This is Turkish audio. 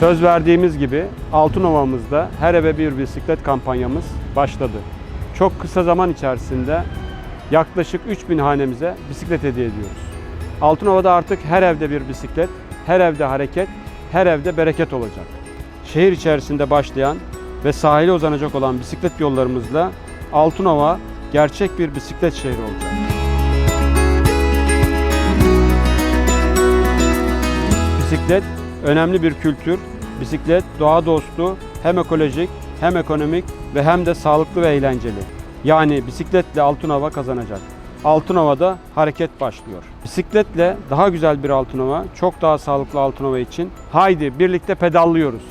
Söz verdiğimiz gibi Altınova'mızda her eve bir bisiklet kampanyamız başladı. Çok kısa zaman içerisinde yaklaşık 3000 hanemize bisiklet hediye ediyoruz. Altınova'da artık her evde bir bisiklet, her evde hareket, her evde bereket olacak. Şehir içerisinde başlayan ve sahile uzanacak olan bisiklet yollarımızla Altınova gerçek bir bisiklet şehri olacak. Bisiklet önemli bir kültür. Bisiklet doğa dostu, hem ekolojik, hem ekonomik ve hem de sağlıklı ve eğlenceli. Yani bisikletle Altınova kazanacak. Altınova'da hareket başlıyor. Bisikletle daha güzel bir Altınova, çok daha sağlıklı Altınova için haydi birlikte pedallıyoruz.